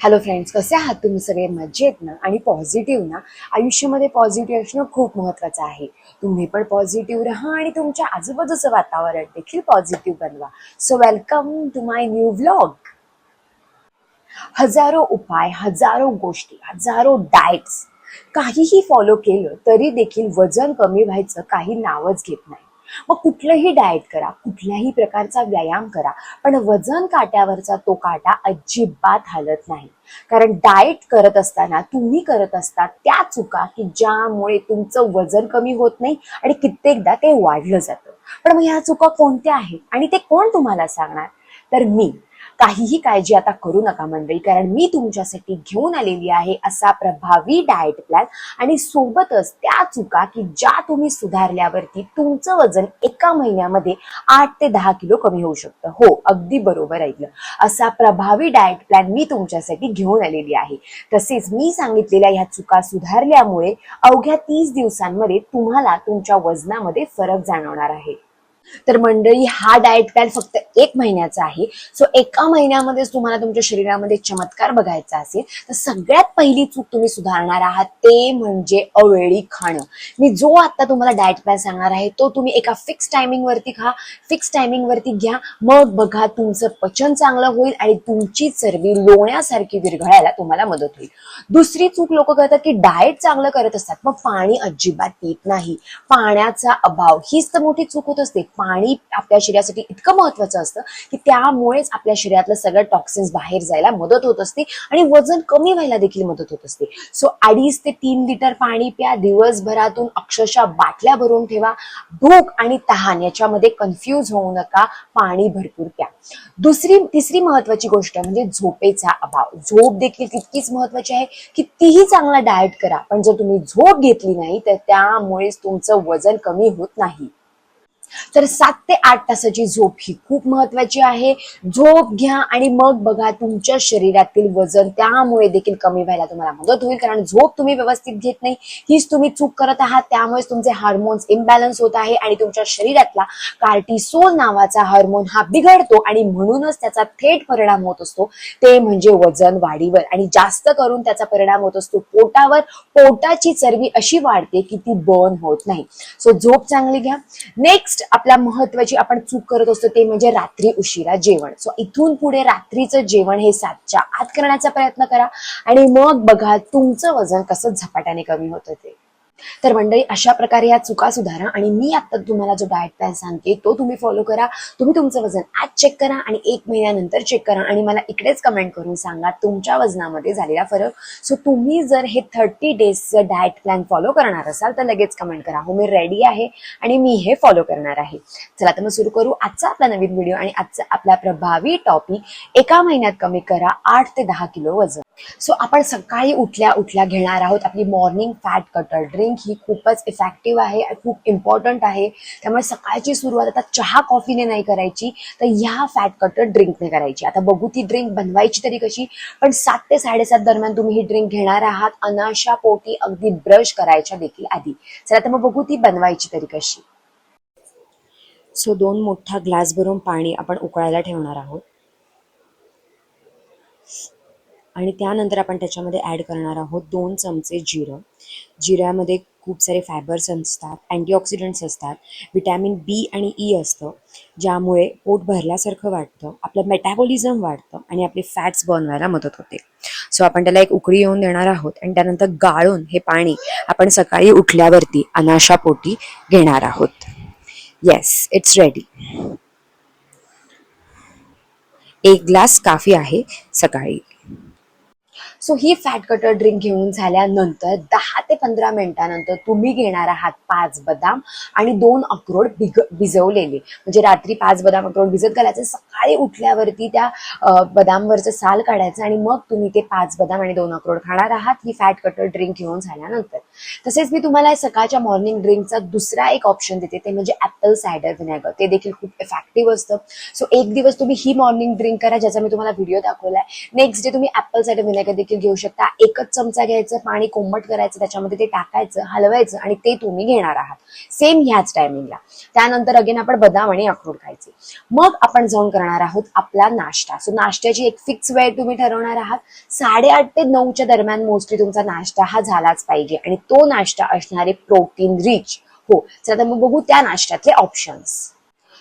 Hello friends कसे आहात तुम्ही? सगळे मजेत ना? आणि पॉझिटिव्ह ना? आयुष्यामध्ये पॉझिटिव्ह असणं खूप महत्वाचं आहे. तुम्ही पण पॉझिटिव्ह राहा आणि तुमच्या आजूबाजूचं वातावरण देखील पॉझिटिव्ह बनवा. So welcome to my new vlog हजारो उपाय हजारो गोष्टी हजारो डाएट्स काहीही फॉलो केलं तरी देखील वजन कमी व्हायचं काही नावच घेत नाही. मग कुठलंही डाएट करा कुठल्याही प्रकारचा व्यायाम करा पण वजन काट्यावरचा तो काटा अजिबात हलत नाही. कारण डाएट करत असताना तुम्ही करत असता त्या चुका की ज्यामुळे तुमचं वजन कमी होत नाही आणि कित्येकदा ते वाढलं जातं. पण मग ह्या चुका कोणत्या आहेत आणि ते कोण तुम्हाला सांगणार? तर मी काहीही काळजी आता करू नका मंडळी कारण मी तुमच्यासाठी घेऊन आलेली आहे असा प्रभावी डाएट प्लॅन आणि सोबतच त्या चुका की ज्या तुम्ही सुधारल्यावरती तुमचं वजन एका महिन्यामध्ये आठ ते दहा किलो कमी होऊ शकतं. हो अगदी बरोबर ऐकलं. असा प्रभावी डाएट प्लॅन मी तुमच्यासाठी घेऊन आलेली आहे. तसेच मी सांगितलेल्या ह्या चुका सुधारल्यामुळे अवघ्या तीस दिवसांमध्ये तुम्हाला तुमच्या वजनामध्ये फरक जाणवणार आहे. तर मंडळी हा डाएट प्लॅन फक्त एक महिन्याचा आहे. सो एका महिन्यामध्येच तुम्हाला तुमच्या शरीरामध्ये चमत्कार बघायचा असेल तर सगळ्यात पहिली चूक तुम्ही सुधारणार आहात ते म्हणजे अवेळी खाणं. मी जो आता तुम्हाला डाएट प्लॅन सांगणार आहे तो तुम्ही एका फिक्स टायमिंगवरती खा फिक्स टायमिंगवरती घ्या. मग बघा तुमचं पचन चांगलं होईल आणि तुमची चरबी लोण्यासारखी विरघळायला तुम्हाला मदत होईल. दुसरी चूक लोक करतात की डाएट चांगलं करत असतात मग पाणी अजिबात पित नाही. पाण्याचा अभाव हीच तर मोठी चूक होत असते. पाणी आपल्या शरीरासाठी इतकं महत्वाचं असतं की त्यामुळेच आपल्या शरीरातलं सगळं टॉक्सिन्स बाहेर जायला मदत होत असते आणि वजन कमी व्हायला देखील मदत होत असते. सो अडीच ते तीन लिटर पाणी प्या दिवसभरातून अक्षरशः बाटल्या भरून ठेवा भूक आणि तहान याच्यामध्ये कन्फ्यूज होऊ नका पाणी भरपूर प्या. दुसरी तिसरी महत्वाची गोष्ट म्हणजे झोपेचा अभाव. झोप देखील तितकीच महत्वाची आहे कितीही चांगला डाएट करा पण जर तुम्ही झोप घेतली नाही तर त्यामुळेच तुमचं वजन कमी होत नाही. तर सात ते आठ तासाची झोप ही खूप महत्वाची आहे. झोप घ्या आणि मग बघा तुमच्या शरीरातील वजन त्यामुळे देखील कमी व्हायला तुम्हाला मदत होईल. कारण झोप तुम्ही व्यवस्थित घेत नाही हीच तुम्ही चूक करत आहात. त्यामुळेच तुमचे हार्मोन्स इम्बॅलन्स होत आहे आणि तुमच्या शरीरातला कार्टिसोल नावाचा हार्मोन हा बिघडतो आणि म्हणूनच त्याचा थेट परिणाम होत असतो. ते म्हणजे वजन वाढीवर आणि जास्त करून त्याचा परिणाम होत असतो पोटावर. पोटाची चरबी अशी वाढते की ती बर्न होत नाही. सो झोप चांगली घ्या. नेक्स्ट आपल्या महत्वाची आपण चूक करत असतो ते म्हणजे रात्री उशिरा जेवण. सो इथून पुढे रात्रीचं जेवण हे सातच्या आत करण्याचा प्रयत्न करा. आणि मग बघा तुमचं वजन कसं झपाट्याने कमी होतं ते. तर मंडळी अशा प्रकारे या चुका सुधारा आणि मी आता तुम्हाला जो डाएट प्लॅन सांगते तो तुम्ही फॉलो करा. तुम्ही तुमचं वजन आज चेक करा आणि एक महिन्यानंतर चेक करा आणि मला इकडेच कमेंट करून सांगा तुमच्या वजनामध्ये झालेला फरक. सो तुम्ही जर हे थर्टी डेजचं डाएट प्लॅन फॉलो करणार असाल तर लगेच कमेंट करा. हो मी रेडी आहे आणि मी हे फॉलो करणार आहे. चला तर मग सुरू करू. आजचा आपला नवीन व्हिडिओ आणि आजचा आपला प्रभावी टॉपिक एका महिन्यात कमी करा आठ ते दहा किलो वजन. सो आपण सकाळी उठल्या उठल्या घेणार आहोत आपली मॉर्निंग फॅट कटर ड्रिंक ही खूपच इफेक्टिव्ह आहे खूप इम्पॉर्टंट आहे. त्यामुळे सकाळची सुरुवात आता चहा कॉफीने नाही करायची. तर ह्या फॅट कटर ड्रिंकने करायची. आता बघू ती ड्रिंक बनवायची तरी कशी पण सात ते साडेसात दरम्यान तुम्ही ही ड्रिंक घेणार आहात. अनाशा पोटी अगदी ब्रश करायच्या देखील आधी. चला तर मग बघू ती बनवायची तरी कशी. सो दोन मोठा ग्लास भरून पाणी आपण उकळायला ठेवणार आहोत. आणि त्यानंतर आपण त्याच्यामध्ये ॲड करणार आहोत दोन चमचे जिरं. जिऱ्यामध्ये खूप सारे फायबर्स असतात अँटीऑक्सिडंट्स असतात विटॅमिन बी आणि ई असतं ज्यामुळे पोट भरल्यासारखं वाटतं आपलं मेटॅबॉलिझम वाढतं आणि आपले फॅट्स बर्न व्हायला मदत होते. सो आपण त्याला एक उकळी येऊन देणार आहोत आणि त्यानंतर गाळून हे पाणी आपण सकाळी उठल्यावरती अनाशा पोटी घेणार आहोत. येस इट्स रेडी एक ग्लास काफी आहे सकाळी. सो ही फॅट कटर ड्रिंक घेऊन झाल्यानंतर दहा ते पंधरा मिनिटानंतर तुम्ही घेणार आहात पाच बदाम आणि दोन अक्रोड भिग भिजवलेले. म्हणजे रात्री पाच बदाम अक्रोड भिजत घालायचे सकाळी उठल्यावरती त्या बदामवरचं साल काढायचं आणि मग तुम्ही ते पाच बदाम आणि दोन अक्रोड खाणार आहात ही फॅट कटर ड्रिंक घेऊन झाल्यानंतर. तसेच मी तुम्हाला सकाळच्या मॉर्निंग ड्रिंकचा दुसरा एक ऑप्शन देते ते म्हणजे ऍपल सायडर विनेगर ते देखील खूप इफेक्टिव्ह असतं. सो एक दिवस तुम्ही ही मॉर्निंग ड्रिंक करा ज्याचा मी तुम्हाला व्हिडिओ दाखवलाय. नेक्स्ट डे तुम्ही ऍपल सायडर विनेगर देखील घेऊ शकता. एकच चमचा घ्यायचं पाणी कोमट करायचं त्याच्यामध्ये ते टाकायचं हलवायचं आणि ते तुम्ही घेणार आहात. सेम ह्याच टायमिंगला त्यानंतर अगेन आपण बदाम आणि अक्रोड खायचे. मग आपण जाऊन करणार आहोत आपला नाश्ता. सो नाश्त्याची एक फिक्स वेळ तुम्ही ठरवणार आहात. साडेआठ ते नऊच्या दरम्यान मोस्टली तुमचा नाश्ता हा झालाच पाहिजे आणि तो नाश्ता असणारे प्रोटीन रिच हो तर आता मग बघू त्या नाश्त्यातले ऑप्शन्स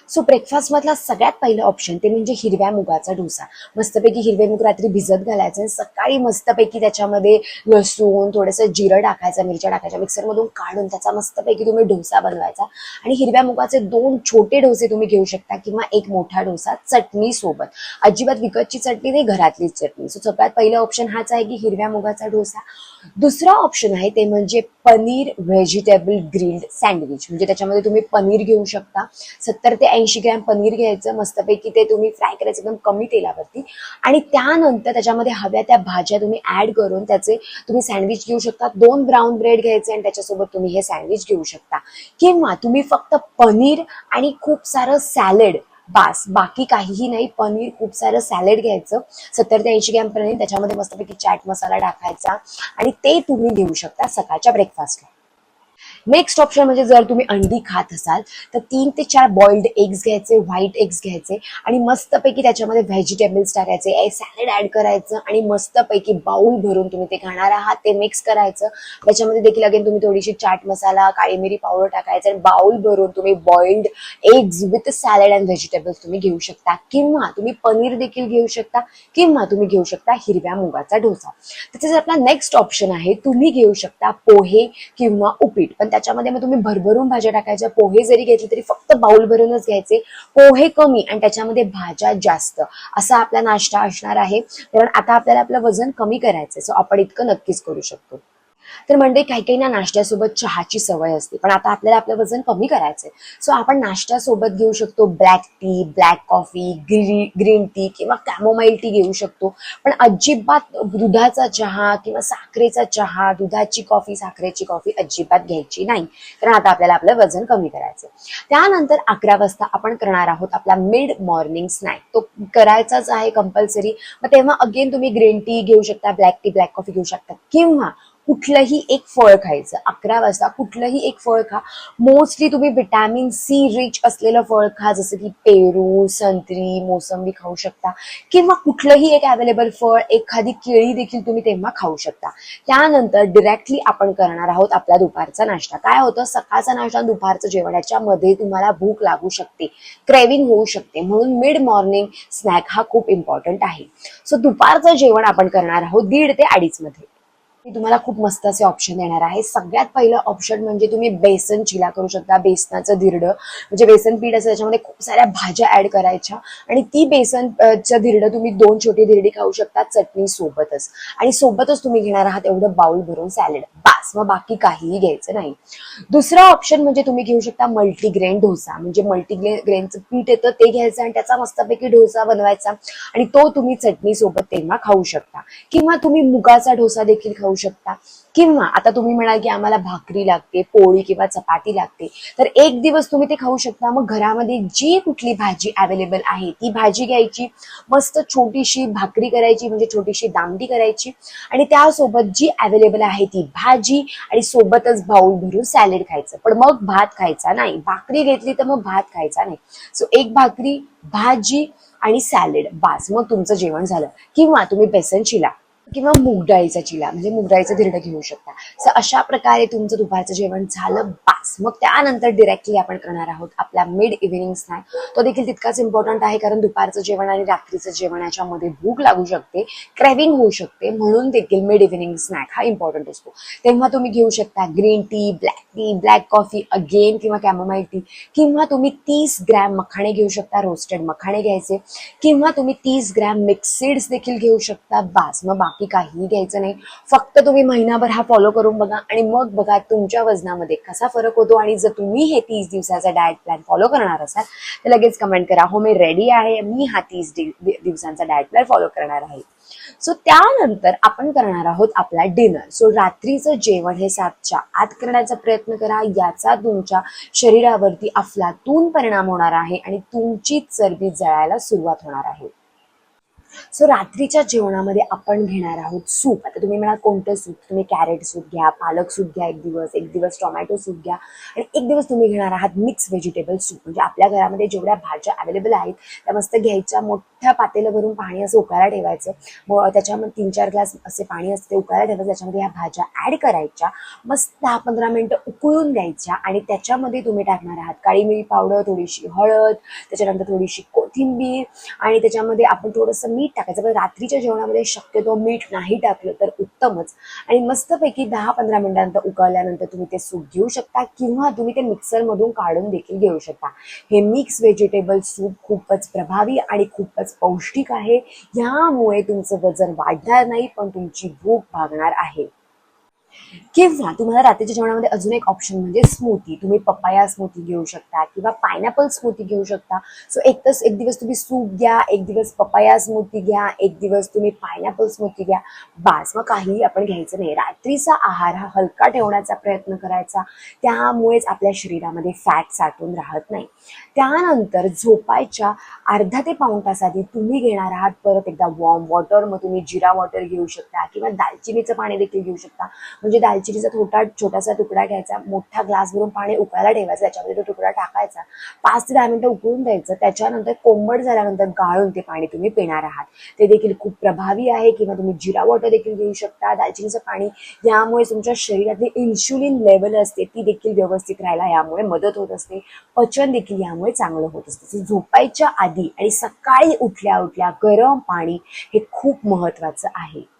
सो ब्रेकफास्ट मधला सगळ्यात पहिलं ऑप्शन ते म्हणजे हिरव्या मुगाचा डोसा. मस्तपैकी हिरवे मुग रात्री भिजत घालायचं आणि सकाळी मस्तपैकी त्याच्यामध्ये लसूण थोडंसं जिरं टाकायचं मिरच्या टाकायच्या मिक्सरमधून काढून त्याचा मस्तपैकी तुम्ही डोसा बनवायचा. आणि हिरव्या मुगाचे दोन छोटे डोसे तुम्ही घेऊ शकता किंवा एक मोठा डोसा चटणी सोबत. अजिबात विकतची चटणी नाही घरातलीच चटणी. सो सगळ्यात पहिलं ऑप्शन हाच आहे की हिरव्या मुगाचा डोसा. दुसरा ऑप्शन आहे ते म्हणजे पनीर व्हेजिटेबल ग्रिल्ड सँडविच म्हणजे त्याच्यामध्ये तुम्ही पनीर घेऊ शकता. सत्तर ते ऐंशी ग्रॅम पनीर घ्यायचं मस्तपैकी ते तुम्ही फ्राय करायचं एकदम कमी तेलावरती. आणि त्यानंतर त्याच्यामध्ये हव्या त्या भाज्या तुम्ही ऍड करून त्याचे तुम्ही सँडविच घेऊ शकता. दोन ब्राऊन ब्रेड घ्यायचे आणि त्याच्यासोबत तुम्ही हे सँडविच घेऊ शकता. किंवा तुम्ही फक्त पनीर आणि खूप सारं सॅलड बास. बाकी काहीही नाही पनीर खूप सारं सॅलड घ्यायचं. सत्तर ते ऐंशी ग्रॅम पनीर त्याच्यामध्ये मस्तपैकी चाट मसाला टाकायचा. आणि ते तुम्ही घेऊ शकता सकाळच्या ब्रेकफास्टला नेक्स्ट ऑप्शन म्हणजे जर तुम्ही अंडी खात असाल तर तीन ते चार बॉइल्ड एग्स घ्यायचे व्हाईट एग्स घ्यायचे आणि मस्तपैकी त्याच्यामध्ये व्हेजिटेबल्स टाकायचे. सॅलड ऍड करायचं आणि मस्तपैकी बाउल भरून तुम्ही ते खाणार आहात ते मिक्स करायचं. त्याच्यामध्ये देखील अगेन तुम्ही थोडीशी चाट मसाला काळी मिरी पावडर टाकायचं आणि बाउल भरून तुम्ही boiled eggs with salad and vegetables तुम्ही घेऊ शकता. किंवा तुम्ही पनीर देखील घेऊ शकता किंवा तुम्ही घेऊ शकता हिरव्या मुगाचा डोसा. त्याचा आपला नेक्स्ट ऑप्शन आहे तुम्ही घेऊ शकता पोहे किंवा उपीट. पण त्याच्यामध्ये मग तुम्ही भरभरून भाज्या टाकायच्या पोहे जरी घेतले तरी फक्त बाउल भरूनच घ्यायचे. पोहे कमी आणि त्याच्यामध्ये भाज्या जास्त. असा आपला नाश्ता असणार आहे. कारण आता आपल्याला आपलं वजन कमी करायचंय. सो आपण इतकं नक्कीच करू शकतो. तर म्हणजे काही काही ना नाश्त्यासोबत चहाची सवय असते. पण आता आपल्याला आपलं वजन कमी करायचंय. सो आपण नाश्त्यासोबत घेऊ शकतो ब्लॅक टी ब्लॅक कॉफी ग्री ग्रीन टी किंवा कॅमोमाईल टी घेऊ शकतो. पण अजिबात दुधाचा चहा किंवा साखरेचा चहा दुधाची कॉफी साखरेची कॉफी अजिबात घ्यायची नाही. कारण आता आपल्याला आपलं वजन कमी करायचं त्यानंतर अकरा वाजता आपण करणार आहोत आपला मिड मॉर्निंग स्नॅक तो करायचाच आहे कंपल्सरी मग तेव्हा अगेन तुम्ही ग्रीन टी घेऊ शकता ब्लॅक टी ब्लॅक कॉफी घेऊ शकता. किंवा कुठलंही एक फळ खायचं. अकरा वाजता कुठलंही एक फळ खा. मोस्टली तुम्ही विटॅमिन सी रिच असलेलं फळ खा जसं की पेरू संत्री मोसंबी खाऊ शकता. किंवा कुठलंही एक अवेलेबल फळ एखादी केळी देखील तुम्ही तेव्हा खाऊ शकता. त्यानंतर डिरेक्टली आपण करणार आहोत आपला दुपारचा नाश्ता. काय होतं? सकाळचा नाश्ता आणि दुपारचं जेवणाच्या मध्ये तुम्हाला भूक लागू शकते. क्रेविंग होऊ शकते. म्हणून मिड मॉर्निंग स्नॅक हा खूप इम्पॉर्टंट आहे. सो दुपारचं जेवण आपण करणार आहोत दीड ते अडीच मध्ये. मी तुम्हाला खूप मस्त असे ऑप्शन देणार आहे. सगळ्यात पहिलं ऑप्शन म्हणजे तुम्ही बेसन चिला करू शकता बेसनाचं धिरडं. म्हणजे बेसन पीठ असं त्याच्यामध्ये खूप साऱ्या भाज्या ऍड करायच्या. आणि ती बेसन चं धिरडं तुम्ही दोन छोटी धिरडी खाऊ शकता चटणी सोबतच. आणि सोबतच तुम्ही घेणार आहात एवढं बाउल भरून सॅलड किंवा बाकी काहीही घ्यायचं नाही. दुसरा ऑप्शन म्हणजे तुम्ही घेऊ शकता मल्टीग्रेन डोसा. म्हणजे मल्टीग्रेन ग्रेनचं पीठ येतं ते घ्यायचं आणि त्याचा मस्तपैकी डोसा बनवायचा आणि तो तुम्ही चटणी सोबत तेव्हा खाऊ शकता. किंवा तुम्ही मुगाचा डोसा देखील खाऊ शकता. किंवा आता तुम्ही म्हणाल की आम्हाला भाकरी लागते पोळी किंवा चपाती लागते. तर एक दिवस तुम्ही ते खाऊ शकता. मग घरामध्ये जी कुठली भाजी अवेलेबल आहे ती भाजी घ्यायची. मस्त छोटीशी भाकरी करायची म्हणजे छोटीशी दामडी करायची. आणि त्यासोबत जी अवेलेबल आहे ती भाजी आणि सोबतच बाउल भरून सॅलेड खायचं. पण मग भात खायचा नाही. भाकरी घेतली तर मग भात खायचा नाही. सो एक भाकरी भाजी आणि सॅलेड. बास मग तुमचं जेवण झालं. किंवा तुम्ही बेसन चिला किंवा मूग डाळीचा चिला म्हणजे मूग डाळीचं धिरडं घेऊ शकता. सो अशा प्रकारे तुमचं दुपारचं जेवण झालं बास. मग त्यानंतर डिरेक्टली आपण करणार आहोत आपला मिड इव्हिनिंग स्नॅक तो देखील तितकाच इम्पॉर्टंट आहे कारण दुपारचं जेवण आणि रात्रीचं जेवण याच्यामध्ये भूक लागू शकते क्रेविंग होऊ शकते म्हणून देखील मिड इव्हिनिंग स्नॅक हा इम्पॉर्टंट असतो. तेव्हा तुम्ही घेऊ शकता green tea black tea black coffee again किंवा कॅमोमाईल टी किंवा तुम्ही तीस ग्रॅम मखाणे घेऊ शकता रोस्टेड मखाणे घ्यायचे. किंवा तुम्ही तीस ग्रॅम मिक्सिड्स देखील घेऊ शकता बास. मग बाकी काहीही घ्यायचं नाही. फक्त तुम्ही महिनाभर हा फॉलो करून बघा आणि मग बघा तुमच्या वजनामध्ये कसा फरक होतो आणि जर तुम्ही हे तीस दिवसाचा डाएट प्लॅन फॉलो करणार असाल तर लगेच कमेंट करा. हो मी रेडी आहे. मी हा तीस दिवसांचा डाएट प्लॅन फॉलो करणार आहे. सो त्यानंतर आपण करणार आहोत आपला डिनर सो रात्रीचं जेवण हे सातच्या आत करण्याचा प्रयत्न करा. याचा तुमच्या शरीरावरती अफलातून परिणाम होणार आहे आणि तुमची चरबी जळायला सुरुवात होणार आहे. सो रात्रीच्या जेवणामध्ये आपण घेणार आहोत सूप. आता तुम्ही म्हणाल कोणतं सूप? तुम्ही कॅरेट सूप घ्या पालक सूप घ्या एक दिवस एक दिवस टोमॅटो सूप घ्या. आणि एक दिवस तुम्ही घेणार आहात मिक्स व्हेजिटेबल सूप म्हणजे आपल्या घरामध्ये जेवढ्या भाज्या अवेलेबल आहेत त्या मस्त घ्यायच्या मोठ्या पातेलं भरून पाणी असं उकायला ठेवायचं. मग त्याच्यामध्ये तीन चार ग्लास असे पाणी असते उकायला उकळायला ठेवायचं त्याच्यामध्ये ह्या भाज्या ॲड करायच्या. मस्त दहा पंधरा मिनटं उकळून द्यायच्या आणि त्याच्यामध्ये तुम्ही टाकणार आहात. काळी मिरी पावडर थोडीशी हळद त्याच्यानंतर थोडीशी कोथिंबीर आणि त्याच्यामध्ये आपण थोडंसं मीठ टाकायचं. पण रात्रीच्या जेवणामध्ये शक्यतो मीठ नाही टाकलं तर उत्तमच. आणि मस्तपैकी दहा पंधरा मिनिटांनंतर उकळल्यानंतर तुम्ही ते सूप घेऊ शकता किंवा तुम्ही ते मिक्सरमधून काढून देखील घेऊ शकता. हे मिक्स व्हेजिटेबल सूप खूपच प्रभावी आणि खूपच पौष्टिक आहे. ह्यामुळे तुमचं वजन वाढणार नाही पण तुमची भूक भागणार आहे. किंवा तुम्हाला रात्रीच्या जेवणामध्ये अजून एक ऑप्शन म्हणजे स्मूथी तुम्ही पपाया स्मूथी घेऊ शकता किंवा पायनॅपल स्मूथी घेऊ शकता. सो एक तर एक दिवस तुम्ही सूप घ्या एक दिवस पपाया स्मूथी घ्या एक दिवस तुम्ही पायनॅपल स्मूथी घ्या. बास मग काहीही आपण घ्यायचं नाही. रात्रीचा आहार हा हलका ठेवण्याचा प्रयत्न करायचा. त्यामुळेच आपल्या शरीरामध्ये फॅट साठून राहत नाही. त्यानंतर झोपायच्या अर्धा ते पाऊण तास आधी तुम्ही घेणार आहात परत एकदा वॉर्म वॉटर मग तुम्ही जिरा वॉटर घेऊ शकता किंवा दालचिनीचं पाणी देखील घेऊ शकता. म्हणजे दालचिनीचा छोटा छोटासा तुकडा घ्यायचा मोठा ग्लास भरून पाणी उकळायला ठेवायचं त्याच्यामध्ये तो तुकडा टाकायचा. पाच ते दहा मिनिटं उकळून द्यायचं. त्याच्यानंतर कोंबड झाल्यानंतर गाळून ते पाणी तुम्ही पिणार आहात. ते देखील खूप प्रभावी आहे किंवा तुम्ही जिरा वॉटर देखील घेऊ शकता. दालचिनीचं पाणी यामुळे तुमच्या शरीरातली इन्शुलिन लेवल असते ती देखील व्यवस्थित राहायला यामुळे मदत होत असते. पचन देखील यामुळे चांगलं होत असते. झोपायच्या आधी आणि सकाळी उठल्या उठल्या गरम पाणी हे खूप महत्वाचं आहे.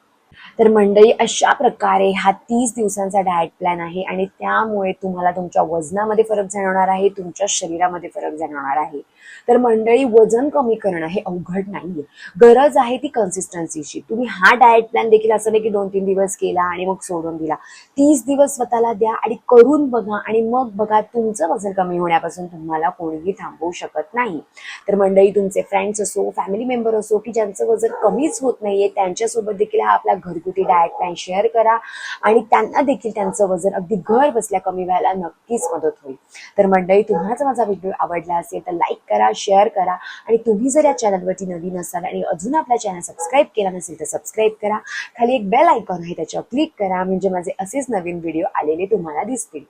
तर मंडळी अशा प्रकारे हा तीस दिवसांचा डाएट प्लॅन आहे आणि त्यामुळे तुम्हाला तुमच्या वजनामध्ये फरक जाणवणार आहे तुमच्या शरीरामध्ये फरक जाणवणार आहे. तर मंडळी वजन कमी करणं हे अवघड नाहीये. गरज आहे ती कन्सिस्टन्सीची तुम्ही हा डाएट प्लॅन देखील असं नाही की दोन तीन दिवस केला आणि मग सोडून दिला. तीस दिवस स्वतःला द्या आणि करून बघा आणि मग बघा तुमचं वजन कमी होण्यापासून तुम्हाला कोणीही थांबवू शकत नाही. तर मंडळी तुमचे फ्रेंड्स असो फॅमिली मेंबर असो की ज्यांचं वजन कमीच होत नाहीये त्यांच्यासोबत देखील हा आपला घरगुती डाएट प्लॅन शेअर करा. आणि त्यांना देखील त्यांचं वजन अगदी घर बसल्या कमी व्हायला नक्कीच मदत होईल. तर मंडळी तुम्हालाच माझा व्हिडिओ आवडला असेल तर लाईक करा शेअर करा. आणि तुम्ही जर या चॅनलवरती नवीन असाल आणि अजून आपला चॅनल सबस्क्राईब केला नसेल तर सबस्क्राईब करा. खाली एक बेल आयकॉन आहे त्याच्यावर क्लिक करा. म्हणजे माझे असेच नवीन व्हिडिओ आलेले तुम्हाला दिसतील.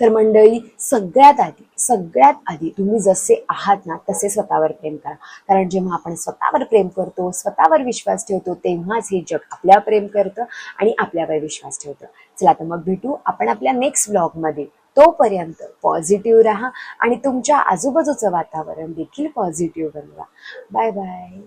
तर मंडळी सगळ्यात आधी सगळ्यात आधी तुम्ही जसे आहात ना तसे स्वतःवर प्रेम करा. कारण जेव्हा आपण स्वतःवर प्रेम करतो स्वतःवर विश्वास ठेवतो तेव्हाच हे जग आपल्यावर प्रेम करतं आणि आपल्यावर विश्वास ठेवतं. चला तर मग भेटू आपण आपल्या नेक्स्ट ब्लॉगमध्ये तोपर्यंत पॉझिटिव्ह राहा आणि तुमच्या आजूबाजूचं वातावरण देखील पॉझिटिव्ह बनवा. Bye bye